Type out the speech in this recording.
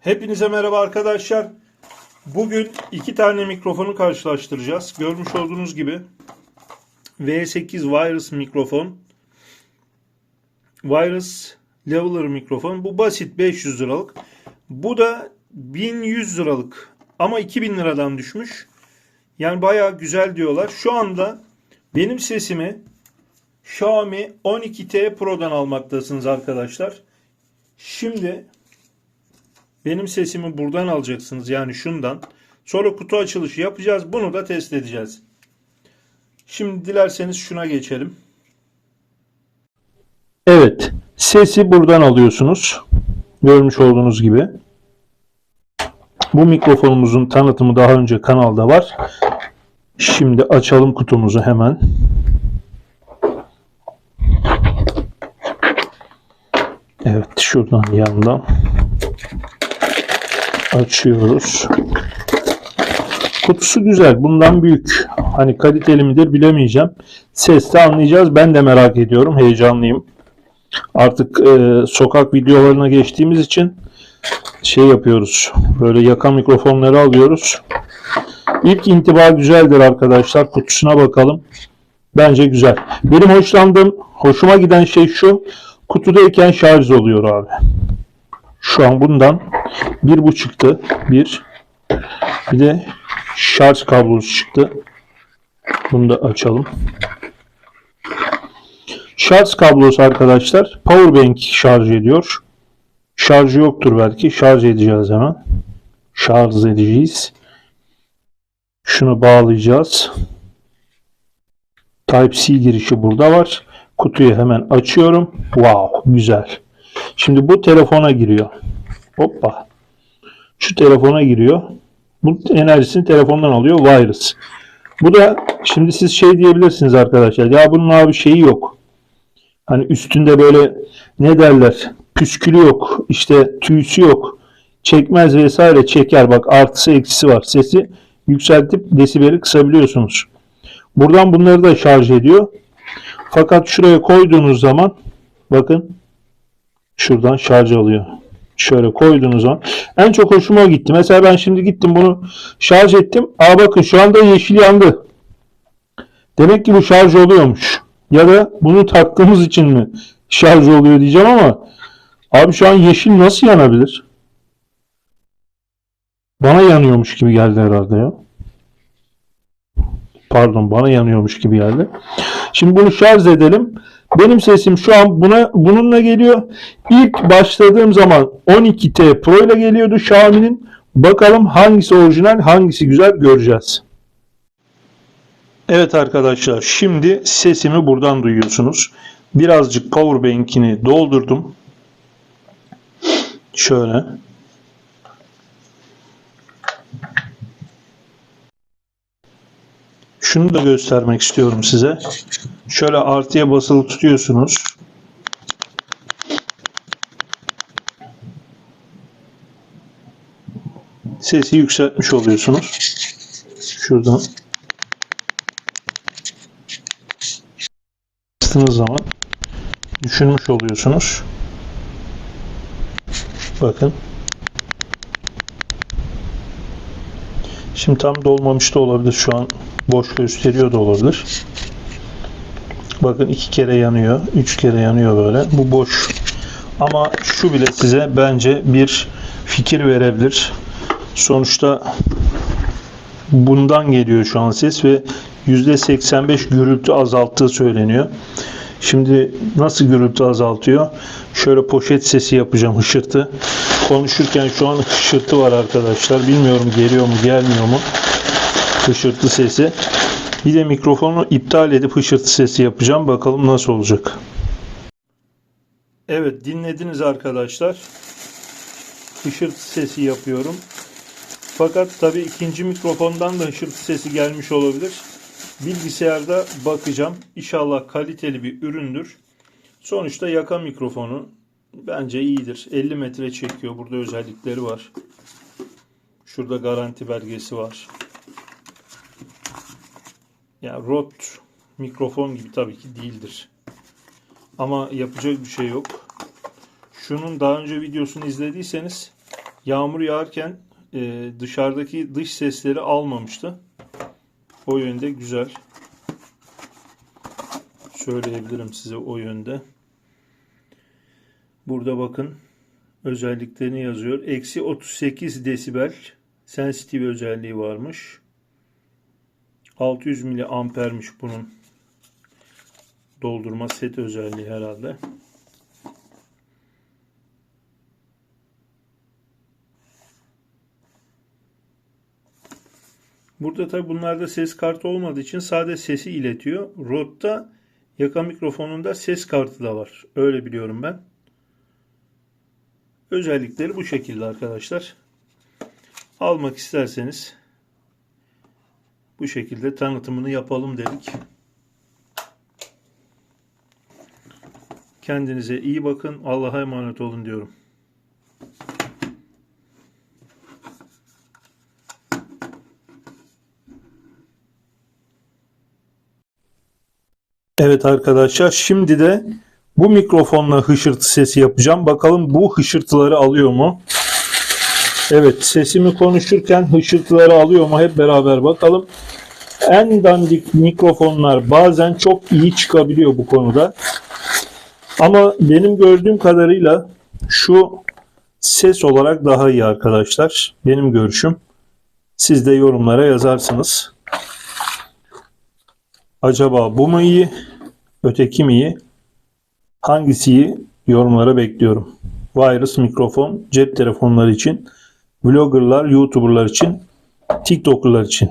Hepinize merhaba arkadaşlar. Bugün iki tane mikrofonu karşılaştıracağız. Görmüş olduğunuz gibi V8 Wireless mikrofon. Wireless Leveler mikrofon. Bu basit 500 liralık. Bu da 1100 liralık. Ama 2000 liradan düşmüş. Yani bayağı güzel diyorlar. Şu anda benim sesimi Xiaomi 12T Pro'dan almaktasınız arkadaşlar. Şimdi benim sesimi buradan alacaksınız yani şundan. Sonra kutu açılışı yapacağız. Bunu da test edeceğiz. Şimdi dilerseniz şuna geçelim. Evet. Sesi buradan alıyorsunuz. Görmüş olduğunuz gibi. Bu mikrofonumuzun tanıtımı daha önce kanalda var. Şimdi açalım kutumuzu hemen. Evet şuradan yandan açıyoruz. Kutusu güzel. Bundan büyük. Hani kaliteli midir bilemeyeceğim. Seste anlayacağız. Ben de merak ediyorum. Heyecanlıyım. Artık e, sokak videolarına geçtiğimiz için şey yapıyoruz. Böyle yaka mikrofonları alıyoruz. İlk intiba güzeldir arkadaşlar. Kutusuna bakalım. Bence güzel. Benim hoşlandığım, hoşuma giden şey şu. Kutudayken şarj oluyor abi. Şu an bundan bir bu çıktı. Bir. Bir de şarj kablosu çıktı. Bunu da açalım. Şarj kablosu arkadaşlar powerbank şarj ediyor. Şarjı yoktur belki. Şarj edeceğiz hemen. Şarj edeceğiz. Şunu bağlayacağız. Type-C girişi burada var. Kutuyu hemen açıyorum. Wow, güzel. Şimdi bu telefona giriyor. Hoppa. Şu telefona giriyor. Bu enerjisini telefondan alıyor. Virus. Bu da şimdi siz şey diyebilirsiniz arkadaşlar. Ya bunun abi şeyi yok. Hani üstünde böyle ne derler? Püskülü yok. işte tüysü yok. Çekmez vesaire çeker. Bak artısı eksisi var. Sesi yükseltip desibeli kısabiliyorsunuz. Buradan bunları da şarj ediyor. Fakat şuraya koyduğunuz zaman bakın şuradan şarj alıyor. Şöyle koyduğunuz zaman en çok hoşuma gitti. Mesela ben şimdi gittim bunu şarj ettim. Aa bakın şu anda yeşil yandı. Demek ki bu şarj oluyormuş. Ya da bunu taktığımız için mi şarj oluyor diyeceğim ama abi şu an yeşil nasıl yanabilir? Bana yanıyormuş gibi geldi herhalde ya. Pardon bana yanıyormuş gibi geldi. Şimdi bunu şarj edelim. Benim sesim şu an buna bununla geliyor. İlk başladığım zaman 12T Pro ile geliyordu Xiaomi'nin. Bakalım hangisi orijinal, hangisi güzel göreceğiz. Evet arkadaşlar, şimdi sesimi buradan duyuyorsunuz. Birazcık powerbank'ini doldurdum. Şöyle. Şunu da göstermek istiyorum size. Şöyle artıya basılı tutuyorsunuz. Sesi yükseltmiş oluyorsunuz. Şuradan bastığınız zaman düşünmüş oluyorsunuz. Bakın. Şimdi tam dolmamış da olabilir. Şu an boş gösteriyor da olabilir. Bakın iki kere yanıyor. Üç kere yanıyor böyle. Bu boş. Ama şu bile size bence bir fikir verebilir. Sonuçta bundan geliyor şu an ses ve %85 gürültü azalttığı söyleniyor. Şimdi nasıl gürültü azaltıyor? Şöyle poşet sesi yapacağım hışırtı. Konuşurken şu an hışırtı var arkadaşlar. Bilmiyorum geliyor mu gelmiyor mu? Hışırtı sesi. Bir de mikrofonu iptal edip hışırtı sesi yapacağım. Bakalım nasıl olacak. Evet dinlediniz arkadaşlar. Hışırtı sesi yapıyorum. Fakat tabii ikinci mikrofondan da hışırtı sesi gelmiş olabilir. Bilgisayarda bakacağım. İnşallah kaliteli bir üründür. Sonuçta yaka mikrofonu bence iyidir. 50 metre çekiyor. Burada özellikleri var. Şurada garanti belgesi var. Yani Rode mikrofon gibi tabii ki değildir. Ama yapacak bir şey yok. Şunun daha önce videosunu izlediyseniz Yağmur yağarken e, dışarıdaki dış sesleri almamıştı. O yönde güzel. Söyleyebilirim size o yönde. Burada bakın özelliklerini yazıyor. Eksi 38 desibel sensitive özelliği varmış. 600 miliampermiş bunun doldurma set özelliği herhalde. Burada tabi bunlarda ses kartı olmadığı için sade sesi iletiyor. Rode'da yaka mikrofonunda ses kartı da var. Öyle biliyorum ben. Özellikleri bu şekilde arkadaşlar. Almak isterseniz bu şekilde tanıtımını yapalım dedik. Kendinize iyi bakın. Allah'a emanet olun diyorum. Evet arkadaşlar şimdi de bu mikrofonla hışırtı sesi yapacağım. Bakalım bu hışırtıları alıyor mu? Evet sesimi konuşurken hışırtıları alıyor mu? Hep beraber bakalım. En dandik mikrofonlar bazen çok iyi çıkabiliyor bu konuda. Ama benim gördüğüm kadarıyla şu ses olarak daha iyi arkadaşlar. Benim görüşüm. Siz de yorumlara yazarsınız. Acaba bu mu iyi? Öteki mi iyi? Hangisi iyi? Yorumlara bekliyorum. Wireless mikrofon cep telefonları için, vloggerlar, youtuberlar için, tiktokerlar için.